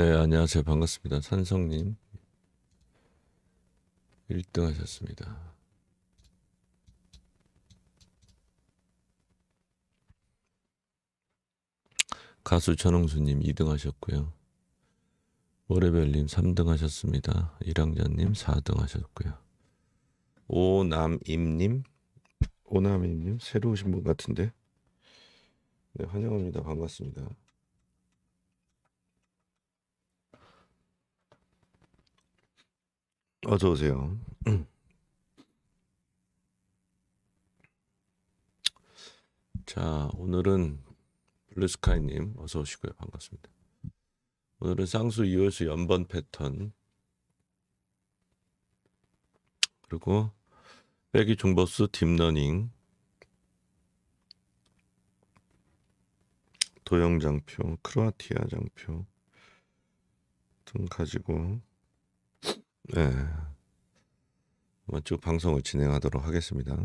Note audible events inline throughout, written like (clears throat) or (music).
네, 안녕하세요. 반갑습니다. 산성님. 1등 하셨습니다. 가수 전홍수님 2등 하셨고요. 모래별님 3등 하셨습니다. 이랑자님 4등 하셨고요. 오남임님 오남임님 새로 오신 분 같은데 네 환영합니다. 반갑습니다. 어서 오세요. 자, 오늘은 블루스카이님 어서 오시고요. 반갑습니다. 오늘은 쌍수 이월수 연번 패턴 그리고 빼기 중버스 딥러닝 도형 장표, 크로아티아 장표 등 가지고 네. 한번 쭉 방송을 진행하도록 하겠습니다.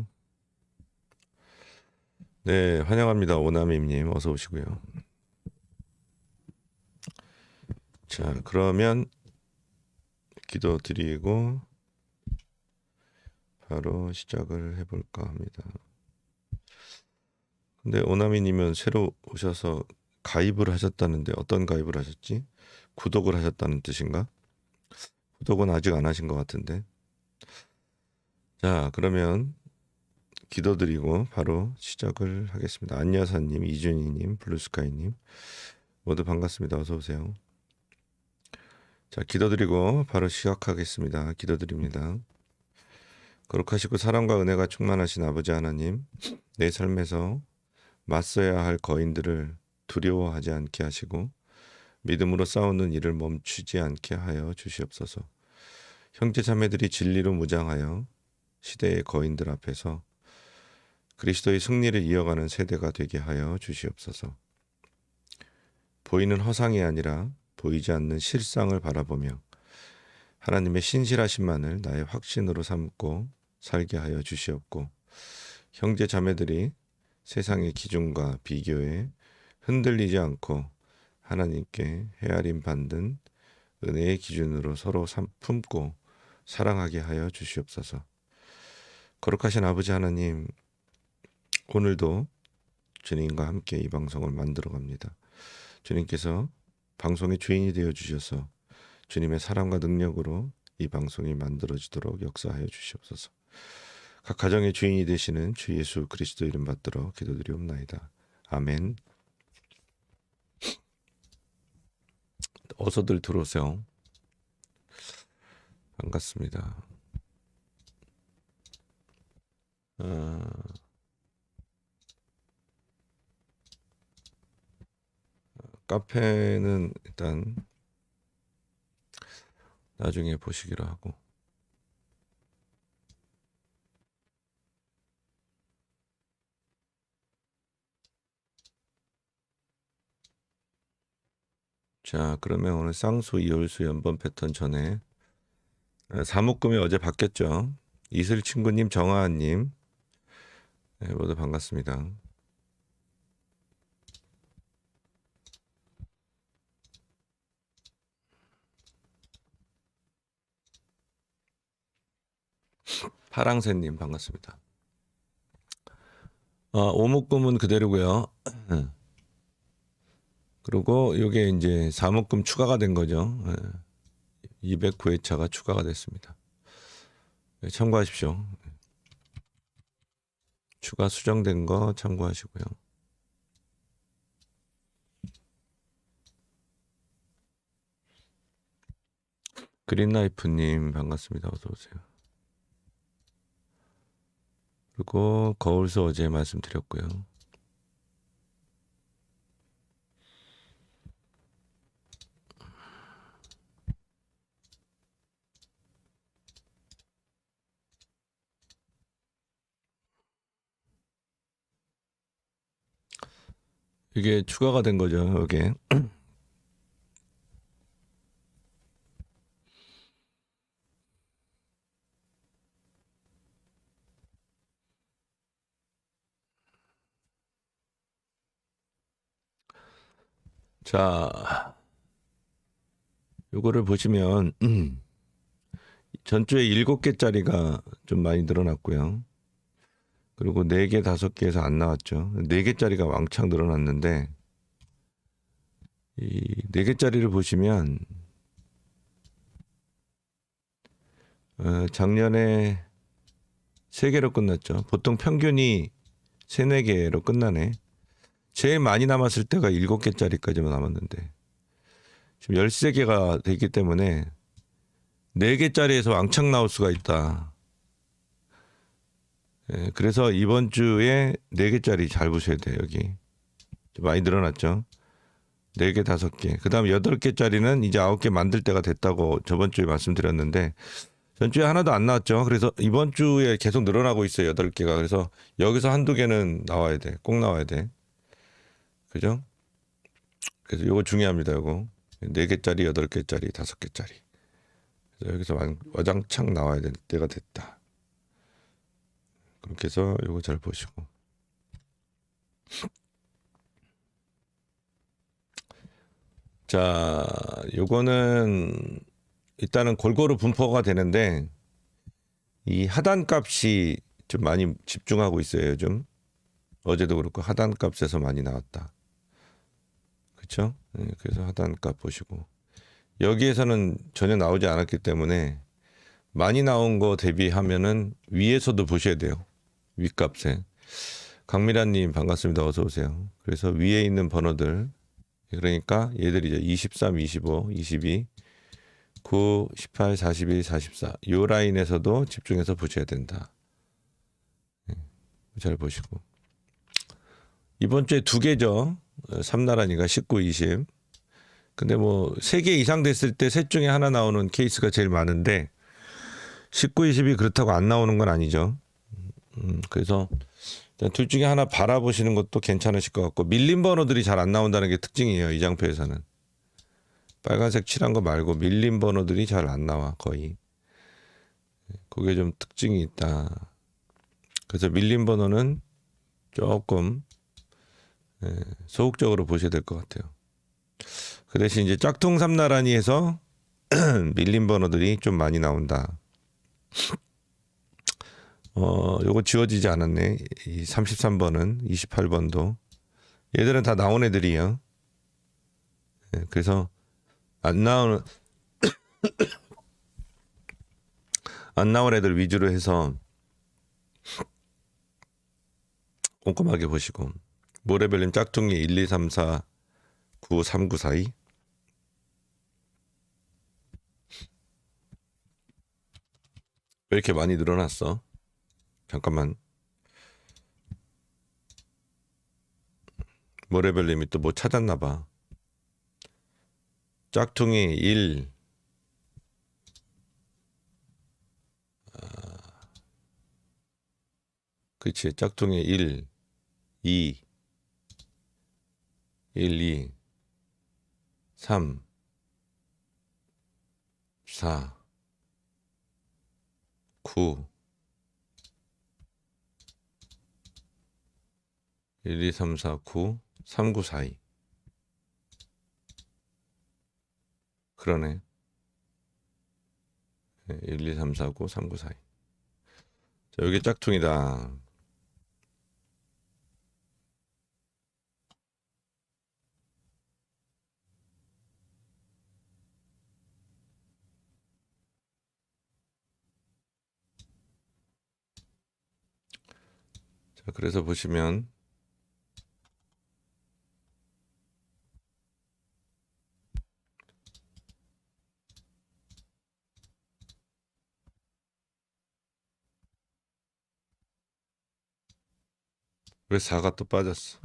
네, 환영합니다. 오나미님 어서 오시고요. 자, 그러면 기도 드리고 바로 시작을 해볼까 합니다. 근데 오나미님은 새로 오셔서 가입을 하셨다는데 어떤 가입을 하셨지? 구독을 하셨다는 뜻인가? 구독은 아직 안 하신 것 같은데. 자, 그러면 기도드리고 바로 시작을 하겠습니다. 안여사님, 이준희님, 블루스카이님 모두 반갑습니다. 어서 오세요. 자, 기도드리고 바로 시작하겠습니다. 기도드립니다. 거룩하시고 사랑과 은혜가 충만하신 아버지 하나님, 내 삶에서 맞서야 할 거인들을 두려워하지 않게 하시고 믿음으로 싸우는 일을 멈추지 않게 하여 주시옵소서. 형제 자매들이 진리로 무장하여 시대의 거인들 앞에서 그리스도의 승리를 이어가는 세대가 되게 하여 주시옵소서. 보이는 허상이 아니라 보이지 않는 실상을 바라보며 하나님의 신실하심만을 나의 확신으로 삼고 살게 하여 주시옵고 형제 자매들이 세상의 기준과 비교에 흔들리지 않고 하나님께 헤아림 받는 은혜의 기준으로 서로 삼- 품고 사랑하게 하여 주시옵소서. 거룩하신 아버지 하나님, 오늘도 주님과 함께 이 방송을 만들어 갑니다. 주님께서 방송의 주인이 되어 주셔서 주님의 사랑과 능력으로 이 방송이 만들어지도록 역사하여 주시옵소서. 각 가정의 주인이 되시는 주 예수 그리스도 이름 받들어 기도드리옵나이다. 아멘. 어서들 들어오세요. 반갑습니다. 아, 카페는 일단 나중에 보시기로 하고 자 그러면 오늘 쌍수 이월수 연번 패턴 전에 아, 사목금이 어제 바뀌었죠? 이슬 친구님 정하한님. 네, 모두 반갑습니다. 파랑새님 반갑습니다. 어, 오목금은 그대로고요 그리고 이게 이제 사목금 추가가 된 거죠. 209회차가 추가가 됐습니다. 네, 참고하십시오. 추가 수정된 거 참고하시고요. 그린라이프님 반갑습니다. 어서 오세요. 그리고 거울서 어제 말씀드렸고요. 이게 추가가 된 거죠. 이게 (clears throat) 자 요거를 보시면 (clears throat) 전주에 일곱 개짜리가 좀 많이 늘어났고요. 그리고 네 개, 다섯 개에서 안 나왔죠. 네 개짜리가 왕창 늘어났는데 이네 개짜리를 보시면 어, 작년에 세 개로 끝났죠. 보통 평균이 세네 개로 끝나네. 제일 많이 남았을 때가 일곱 개짜리까지만 남았는데 지금 열세 개가 됐기 때문에 네 개짜리에서 왕창 나올 수가 있다. 예, 그래서 이번 주에 네 개짜리 잘 보셔야 돼요 여기 좀 많이 늘어났죠. 네 개, 다섯 개. 그 다음 여덟 개짜리는 이제 아홉 개 만들 때가 됐다고 저번 주에 말씀드렸는데 전주에 하나도 안 나왔죠. 그래서 이번 주에 계속 늘어나고 있어요. 여덟 개가. 그래서 여기서 한두 개는 나와야 돼. 꼭 나와야 돼. 그죠? 그래서 이거 중요합니다. 이거 네 개짜리, 여덟 개짜리, 다섯 개짜리. 그래서 여기서 완- 와장창 나와야 될 때가 됐다. 그렇게 해서 이거 잘 보시고. 자, 요거는 일단은 골고루 분포가 되는데 이 하단 값이 좀 많이 집중하고 있어요, 요즘. 어제도 그렇고 하단 값에서 많이 나왔다. 그렇죠? 그래서 하단 값 보시고 여기에서는 전혀 나오지 않았기 때문에 많이 나온 거 대비하면은 위에서도 보셔야 돼요. 윗값에. 강미란님 반갑습니다. 어서 오세요. 그래서 위에 있는 번호들 그러니까 얘들이죠. 23, 25, 22, 9, 18, 41, 44. 요 라인에서도 집중해서 보셔야 된다. 네, 잘 보시고. 이번 주에 두 개죠. 어, 삼나라니가 19, 20. 근데 뭐세개 이상 됐을 때 셋 중에 하나 나오는 케이스가 제일 많은데 19, 20이 그렇다고 안 나오는 건 아니죠. 음, 그래서 일단 둘 중에 하나 바라보시는 것도 괜찮으실 것 같고 밀린 번호들이 잘 안 나온다는 게 특징이에요. 이 장표에서는. 빨간색 칠한 거 말고 밀린 번호들이 잘 안 나와 거의. 그게 좀 특징이 있다. 그래서 밀린 번호는 조금 예, 소극적으로 보셔야 될 것 같아요. 그 대신 이제 짝퉁 삼나란히에서 (clears throat) 밀린 번호들이 좀 많이 나온다. 어, 요거 지워지지 않았네. 이 33번은 28번도 얘들은 다 나온 애들이에요. 예, 그래서 안 나오는 (coughs) 안 나온 애들 위주로 해서 꼼꼼하게 보시고 모래별님 짝퉁이 1, 2, 3, 4, 9, 3, 9, 4, 2 왜 이렇게 많이 늘어났어? 잠깐만. 모래별님이 또 뭐 찾았나 봐. 짝퉁이 1 그치 짝퉁이 1 2 1 2 3 4 9 1 2 3 4 9 3 9 4 2 그러네. 네, 1, 2, 3, 4, 9, 3, 9, 4, 2. 자, 여기 짝퉁이다. 자, 그래서 보시면 왜 4가 또 빠졌어?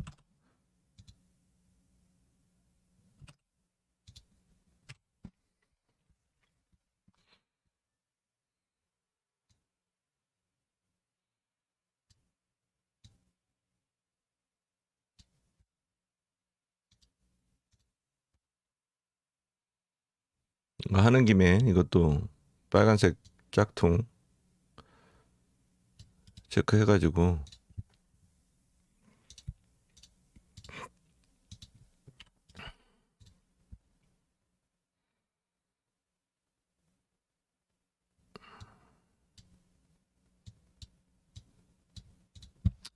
하는 김에 이것도 빨간색 짝퉁 체크해가지고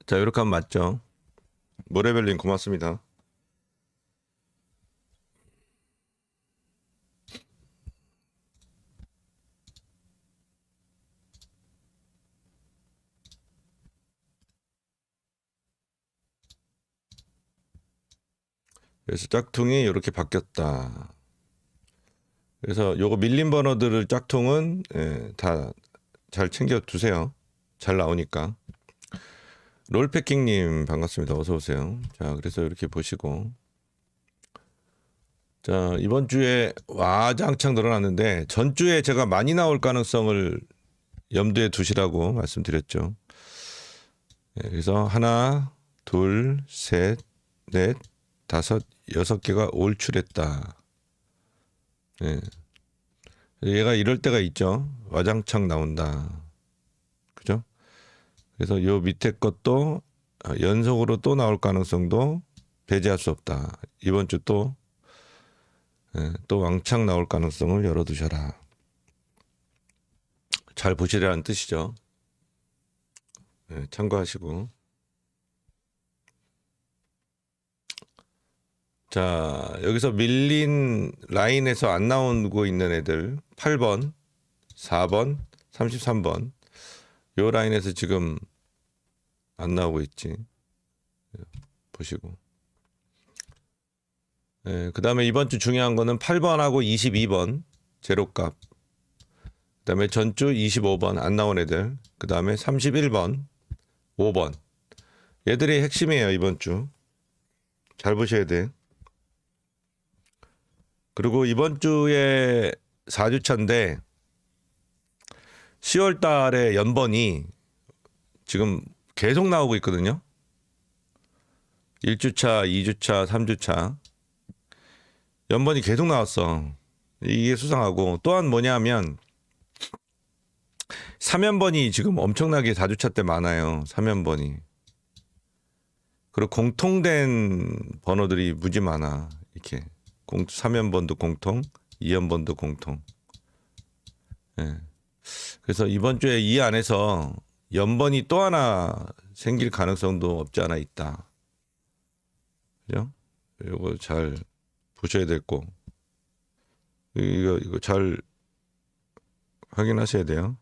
자, 이렇게 하면 맞죠? 모레벨님 고맙습니다. 그래서 짝퉁이 이렇게 바뀌었다. 그래서 요거 밀린 번호들을 짝퉁은 예, 다잘 챙겨 두세요. 잘 나오니까. 롤패킹님 반갑습니다. 어서 오세요. 자, 그래서 이렇게 보시고 자 이번 주에 와장창 늘어났는데 전 주에 제가 많이 나올 가능성을 염두에 두시라고 말씀드렸죠. 예, 그래서 하나, 둘, 셋, 넷, 다섯, 여섯 개가 올출했다. 예. 얘가 이럴 때가 있죠. 와장창 나온다. 그래서 요 밑에 것도 연속으로 또 나올 가능성도 배제할 수 없다. 이번 주또 예, 또 왕창 나올 가능성을 열어두셔라. 잘 보시라는 뜻이죠. 예, 참고하시고. 자, 여기서 밀린 라인에서 안 나오고 있는 애들 8번, 4번, 33번. 요 라인에서 지금 안 나오고 있지. 보시고. 예, 그 다음에 이번 주 중요한 거는 8번하고 22번 제로값. 그 다음에 전주 25번 안 나온 애들. 그 다음에 31번, 5번. 얘들이 핵심이에요, 이번 주. 잘 보셔야 돼. 그리고 이번 주에 4주차인데 10월 달에 연번이 지금 계속 나오고 있거든요. 1주차, 2주차, 3주차. 연번이 계속 나왔어. 이게 수상하고 또한 뭐냐면 3연번이 지금 엄청나게 4주차 때 많아요. 3연번이. 그리고 공통된 번호들이 무지 많아. 이렇게. 공 3연번도 공통, 2연번도 공통. 예. 그래서 이번 주에 이 안에서 연번이 또 하나 생길 가능성도 없지 않아 있다. 그죠? 이거 잘 보셔야 될 거. 이거 이거 잘 확인하셔야 돼요.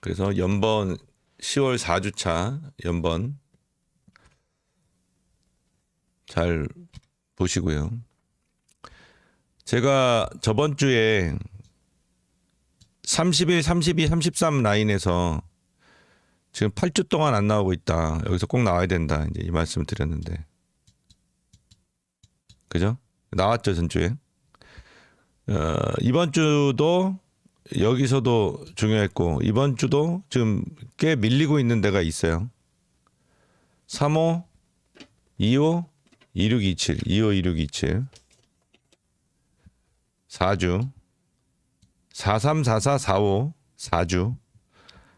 그래서 연번 10월 4주차 연번 잘 보시고요. 제가 저번 주에 31, 32, 33 라인에서 지금 8주 동안 안 나오고 있다. 여기서 꼭 나와야 된다. 이제 이 말씀을 드렸는데. 그죠? 나왔죠, 전주에. 어, 이번 주도 여기서도 중요했고 이번 주도 지금 꽤 밀리고 있는 데가 있어요. 35 25 2627 25 2627 4주 4344 45 4주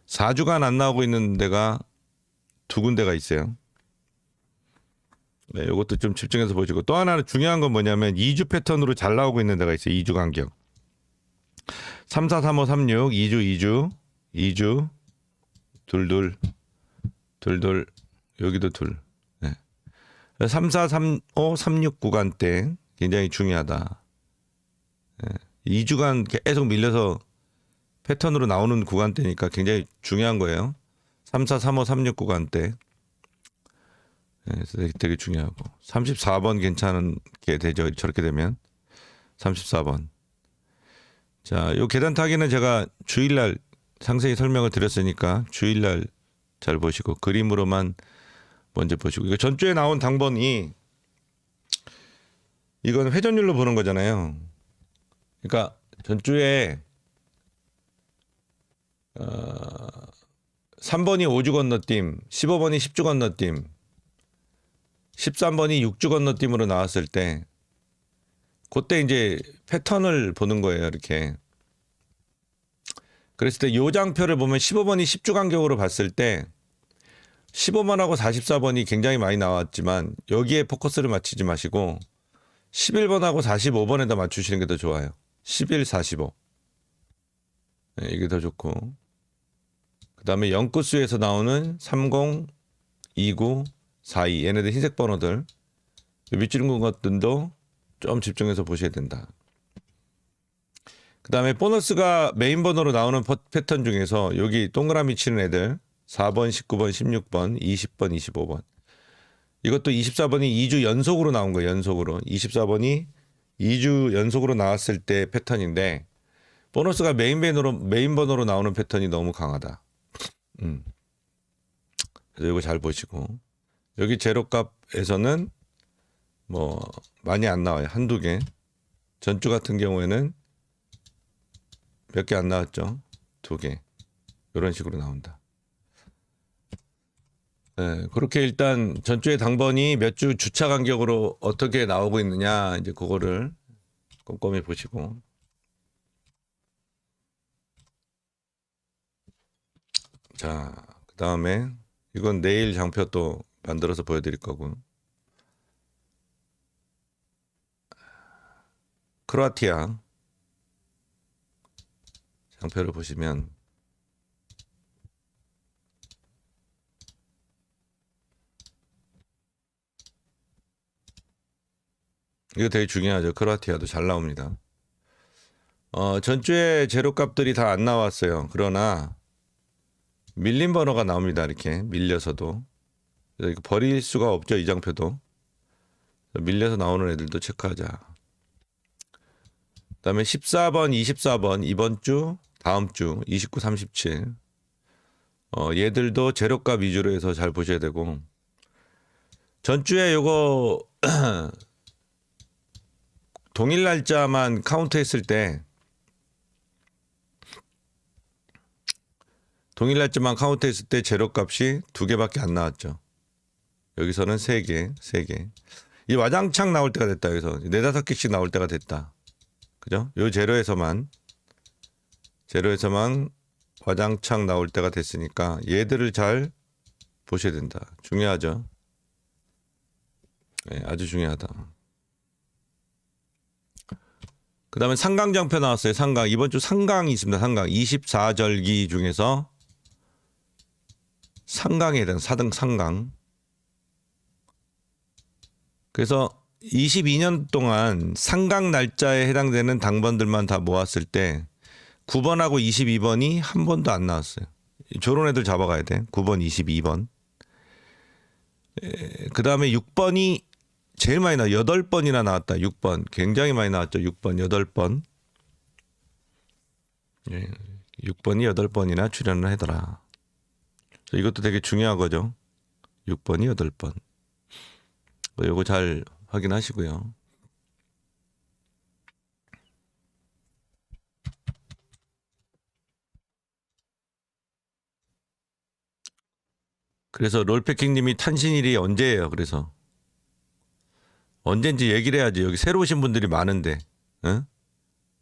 4주간 안 나오고 있는 데가 두 군데가 있어요. 네, 이것도 좀 집중해서 보시고 또 하나는 중요한 건 뭐냐면 2주 패턴으로 잘 나오고 있는 데가 있어요. 2주 간격. 3, 4, 3, 5, 3, 6, 2주, 2주, 2주, 둘, 둘, 둘, 둘, 여기도 둘. 네. 3, 4, 3, 5, 3, 6 구간대 굉장히 중요하다. 네. 2주간 계속 밀려서 패턴으로 나오는 구간대니까 굉장히 중요한 거예요. 3, 4, 3, 5, 3, 6 구간대. 네, 그래서 되게, 되게 중요하고 34번 괜찮은 게 되죠. 저렇게 되면 34번. 자, 요 계단 타기는 제가 주일날 상세히 설명을 드렸으니까 주일날 잘 보시고 그림으로만 먼저 보시고 이거 전주에 나온 당번이 이건 회전율로 보는 거잖아요. 그러니까 전주에 어, 3번이 5주 건너뛰임, 15번이 10주 건너뛰임, 13번이 6주 건너뛰임으로 나왔을 때 그때 이제 패턴을 보는 거예요, 이렇게. 그랬을 때 요 장표를 보면 15번이 10주 간격으로 봤을 때 15번하고 44번이 굉장히 많이 나왔지만 여기에 포커스를 맞추지 마시고 11번하고 45번에다 맞추시는 게 더 좋아요. 11, 45. 네, 이게 더 좋고. 그 다음에 영구수에서 나오는 30, 29, 42. 얘네들 흰색 번호들. 밑줄 긋은 것들도 좀 집중해서 보셔야 된다. 그 다음에 보너스가 메인 번호로 나오는 퍼- 패턴 중에서 여기 동그라미 치는 애들 4번, 19번, 16번, 20번, 25번. 이것도 24번이 2주 연속으로 나온 거예요. 연속으로. 24번이 2주 연속으로 나왔을 때 패턴인데 보너스가 메인 번호로 메인 번호로 나오는 패턴이 너무 강하다. 음. 그래서 이거 잘 보시고 여기 제로 값에서는 뭐 많이 안 나와요. 한두 개. 전주 같은 경우에는 몇 개 안 나왔죠. 두 개. 이런 식으로 나온다. 네, 그렇게 일단 전주의 당번이 몇 주 주차 간격으로 어떻게 나오고 있느냐 이제 그거를 꼼꼼히 보시고. 자 그다음에 이건 내일 장표 또 만들어서 보여드릴 거고. 크로아티아. 장표를 보시면 이거 되게 중요하죠. 크로아티아도 잘 나옵니다. 어, 전주에 제로 값들이 다 안 나왔어요. 그러나 밀린 번호가 나옵니다. 이렇게 밀려서도 이거 버릴 수가 없죠. 이 장표도 밀려서 나오는 애들도 체크하자. 그다음에 14번, 24번 이번 주, 다음 주 29, 37. 어, 얘들도 제로값 위주로 해서 잘 보셔야 되고 전주에 요거 (clears throat) 동일 날짜만 카운트했을 때 동일 날짜만 카운트했을 때 제로 값이 두 개밖에 안 나왔죠. 여기서는 세 개, 세 개. 이 와장창 나올 때가 됐다. 여기서 네다섯 개씩 나올 때가 됐다. 그죠? 요 제로에서만 제로에서만 와장창 나올 때가 됐으니까 얘들을 잘 보셔야 된다. 중요하죠. 네, 아주 중요하다. 그 다음에 상강장표 나왔어요. 상강. 이번 주 상강이 있습니다. 상강. 24절기 중에서 상강에 해당 4등 상강. 그래서 22년 동안 상강 날짜에 해당되는 당번들만 다 모았을 때 9번하고 22번이 한 번도 안 나왔어요. 저런 애들 잡아가야 돼. 9번, 22번. 그 다음에 6번이 제일 많이 나 8번이나 나왔다. 6번. 굉장히 많이 나왔죠. 6번, 8번. 예, 6번이 8번이나 출연을 하더라. 이것도 되게 중요한 거죠. 6번이 8번. 뭐 요거 잘 확인하시고요. 그래서 롤패킹님이 탄신일이 언제예요? 그래서 언젠지 얘기를 해야지. 여기 새로 오신 분들이 많은데, 응?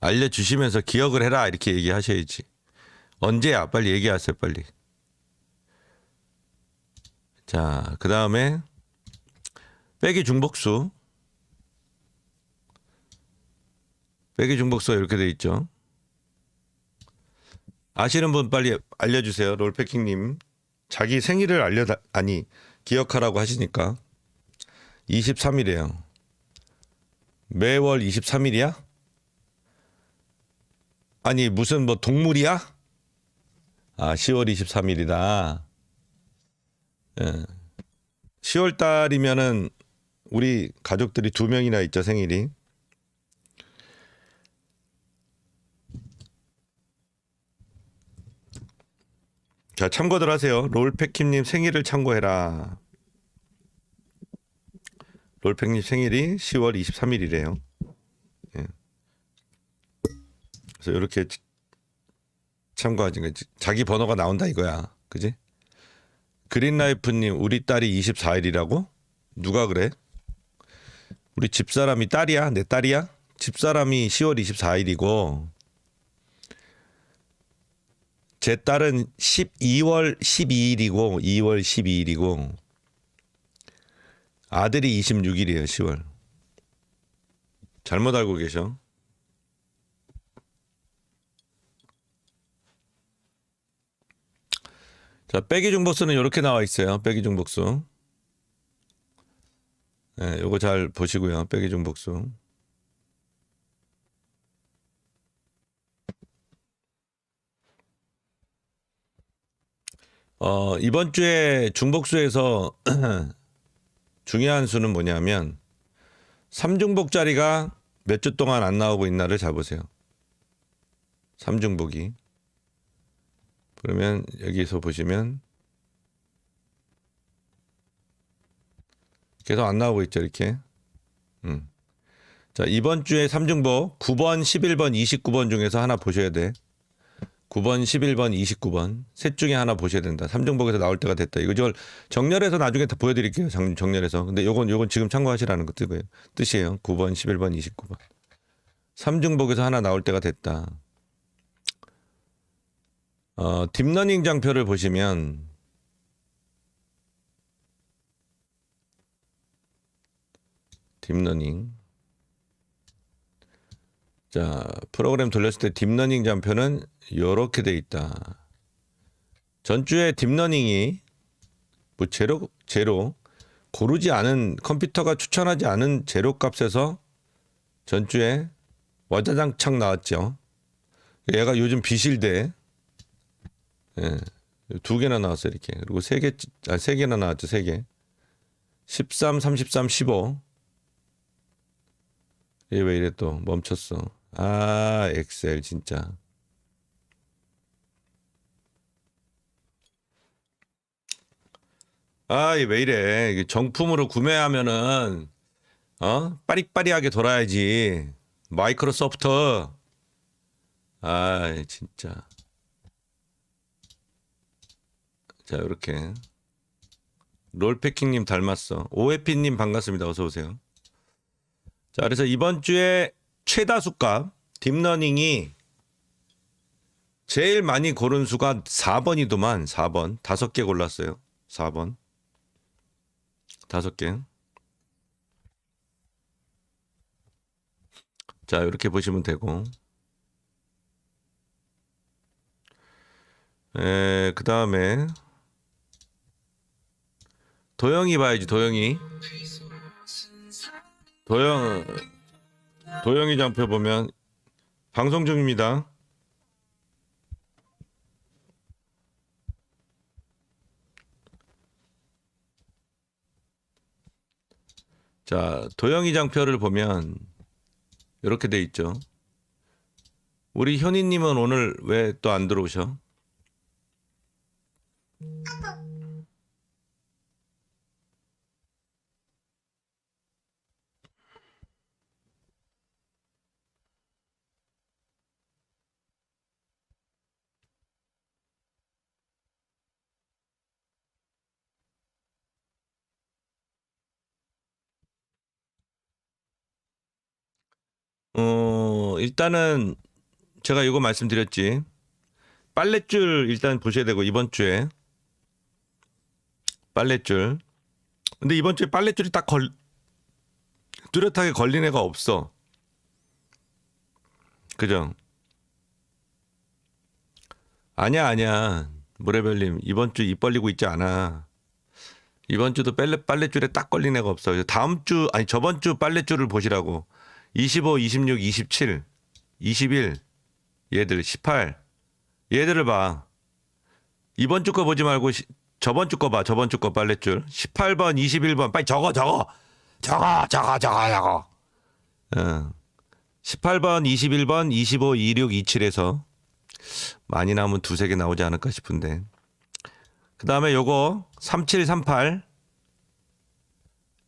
알려주시면서 기억을 해라 이렇게 얘기하셔야지. 언제야? 빨리 얘기하세요, 빨리. 자, 그 다음에 빼기 중복수. 빼기 중복수가 이렇게 돼 있죠. 아시는 분 빨리 알려주세요. 롤패킹님. 자기 생일을 알려 아니 기억하라고 하시니까 23일이에요. 매월 23일이야? 아니 무슨 뭐 동물이야? 아 10월 23일이다. 예. 10월 달이면은 우리 가족들이 두 명이나 있죠 생일이. 자 참고들 하세요. 롤패킴님 생일을 참고해라. 롤팩님 생일이 10월 23일이래요. 예. 그래서 이렇게 참고하지 자기 번호가 나온다 이거야. 그지? 그린라이프님 우리 딸이 24일이라고? 누가 그래? 우리 집사람이 딸이야? 내 딸이야? 집사람이 10월 24일이고 제 딸은 12월 12일이고 2월 12일이고 아들이 26일이에요. 10월. 잘못 알고 계셔. 자, 빼기 중복수는 이렇게 나와 있어요. 빼기 중복수. 네, 요거 잘 보시고요. 빼기 중복수. 어, 이번 주에 중복수에서 (clears throat) 어, 중요한 수는 뭐냐면 삼중복 자리가 몇 주 동안 안 나오고 있나를 잘 보세요. 삼중복이. 그러면 여기서 보시면 계속 안 나오고 있죠, 이렇게. 음. 자, 이번 주에 삼중복 9번, 11번, 29번 중에서 하나 보셔야 돼. 9번, 11번, 29번 셋 중에 하나 보셔야 된다. 삼중복에서 나올 때가 됐다. 이거 저 정렬해서 나중에 다 보여드릴게요. 정, 정렬해서. 근데 요건 요건 지금 참고하시라는 거 뜻이에요. 뜻이에요. 9번, 11번, 29번. 삼중복에서 하나 나올 때가 됐다. 어, 딥러닝 장표를 보시면 딥러닝 자 프로그램 돌렸을 때 딥러닝 장표는 이렇게 돼 있다. 전주에 딥러닝이 뭐 제로 제로 고르지 않은 컴퓨터가 추천하지 않은 제로 값에서 전주에 와자장창 나왔죠. 얘가 요즘 비실대 예, 두 개나 나왔어요 이렇게 그리고 세 개, 아, 세 개나 나왔죠 세 개. 13, 33, 15. 얘 왜 이래 또 멈췄어. 아 엑셀 진짜. 아, 이게 왜 이래? 정품으로 구매하면은 어? 빠리빠리하게 돌아야지. 마이크로소프트. 아, 진짜. 자, 이렇게. 롤패킹님 닮았어. 오해피님 반갑습니다. 어서 오세요. 자, 그래서 이번 주에 최다수값 딥러닝이 제일 많이 고른 수가 4번이더만 4번 다섯 개 골랐어요. 4번 다섯 개. 자, 이렇게 보시면 되고. 에, 그 다음에 도영이 봐야지, 도영이. 도영, 도영이 장표 보면 방송 중입니다. 자, 도영이 장표를 보면 이렇게 돼 있죠. 우리 현희님은 오늘 왜 또 안 들어오셔? 어, 일단은 제가 이거 말씀드렸지. 빨랫줄 일단 보셔야 되고 이번 주에 빨랫줄. 근데 이번 주에 빨랫줄이 딱 걸 뚜렷하게 걸린 애가 없어. 그죠? 아니야, 아니야. 모래별님 이번 주 입 벌리고 있지 않아. 이번 주도 빨래 빨랫줄에 딱 걸린 애가 없어. 다음 주 아니 저번 주 빨랫줄을 보시라고. 25, 26, 27, 21 얘들 18 얘들을 봐. 이번 주 거 보지 말고 시- 저번 주 거 봐. 저번 주 거 빨랫줄 18번, 21번 빨리 적어 적어 적어 적어 적어 적어. 어. 18번, 21번, 25, 26, 27에서 많이 나오면 두세 개 나오지 않을까 싶은데. 그 다음에 요거 37, 38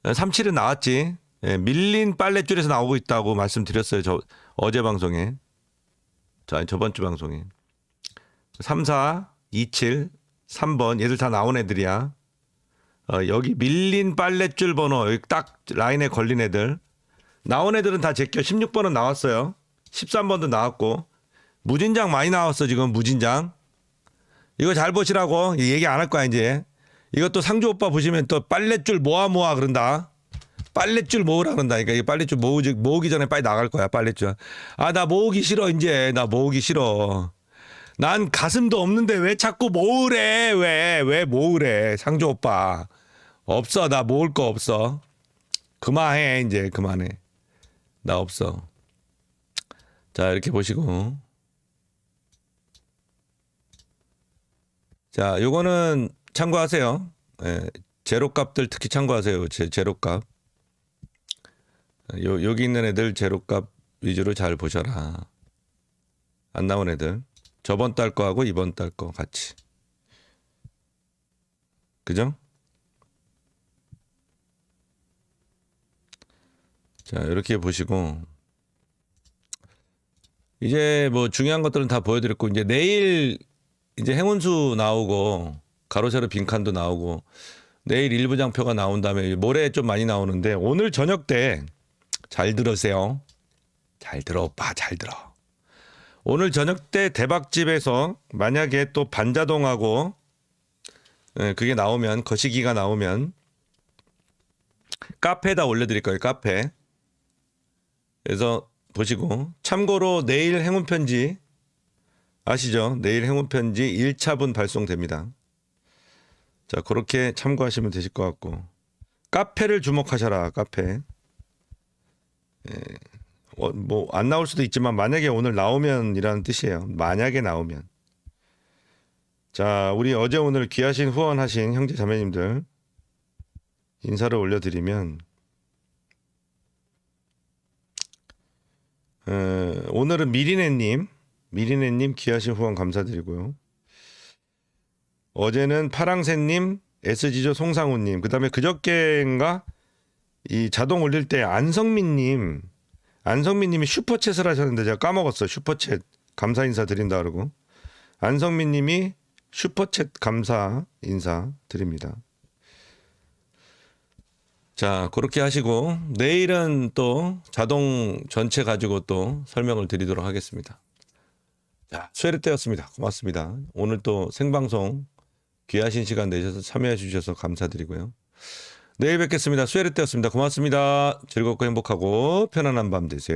37은 나왔지. 예, 밀린 빨랫줄에서 나오고 있다고 말씀드렸어요. 저 어제 방송에. 자, 저번 주 방송에. 3, 4, 27, 3번 얘들 다 나온 애들이야. 어, 여기 밀린 빨랫줄 번호 여기 딱 라인에 걸린 애들. 나온 애들은 다 제껴. 16번은 나왔어요. 13번도 나왔고. 무진장 많이 나왔어 지금 무진장. 이거 잘 보시라고 얘기 안 할 거야 이제. 이것도 상주 오빠 보시면 또 빨랫줄 모아 모아 그런다. 빨랫줄 모으라 그런다. 그러니까 이 빨랫줄 모으기, 모으기 전에 빨리 나갈 거야, 빨랫줄. 아, 나 모으기 싫어, 이제. 나 모으기 싫어. 난 가슴도 없는데 왜 자꾸 모으래? 왜? 왜 모으래? 상조 오빠. 없어. 나 모을 거 없어. 그만해. 이제 그만해. 나 없어. 자, 이렇게 보시고. 자, 요거는 참고하세요. 예, 제로 값들 특히 참고하세요. 제, 제로 값. 요, 여기 있는 애들 제로값 위주로 잘 보셔라. 안 나온 애들. 저번 달 거하고 이번 달 거 같이. 그죠? 자, 이렇게 보시고. 이제 뭐 중요한 것들은 다 보여드렸고, 이제 내일 이제 행운수 나오고, 가로세로 빈칸도 나오고, 내일 일부 장표가 나온 다음에 모레 좀 많이 나오는데, 오늘 저녁 때 잘 들으세요. 잘 들어, 오빠, 잘 들어. 오늘 저녁 때 대박집에서 만약에 또 반자동하고 예, 그게 나오면 거시기가 나오면 카페에다 올려드릴 거예요 카페. 그래서 보시고 참고로 내일 행운 편지 아시죠? 내일 행운 편지 1차분 발송됩니다. 자 그렇게 참고하시면 되실 것 같고. 카페를 주목하셔라 카페 어, 뭐안 나올 수도 있지만 만약에 오늘 나오면이라는 뜻이에요. 만약에 나오면. 자, 우리 어제 오늘 귀하신 후원하신 형제 자매님들 인사를 올려드리면 어, 오늘은 미리네님, 미리네님 귀하신 후원 감사드리고요. 어제는 파랑새님, SG조 송상우님, 그 다음에 그저께인가 이 자동 올릴 때 안성민님 안성민님이 슈퍼챗을 하셨는데 제가 까먹었어요. 슈퍼챗 감사 인사 드린다 그러고 안성민님이 슈퍼챗 감사 인사 드립니다. 자 그렇게 하시고 내일은 또 자동 전체 가지고 또 설명을 드리도록 하겠습니다. 자 수요일 때였습니다. 고맙습니다. 오늘 또 생방송 귀하신 시간 내셔서 참여해 주셔서 감사드리고요. 내일 뵙겠습니다. 수요일 때였습니다. 고맙습니다. 즐겁고 행복하고 편안한 밤 되세요.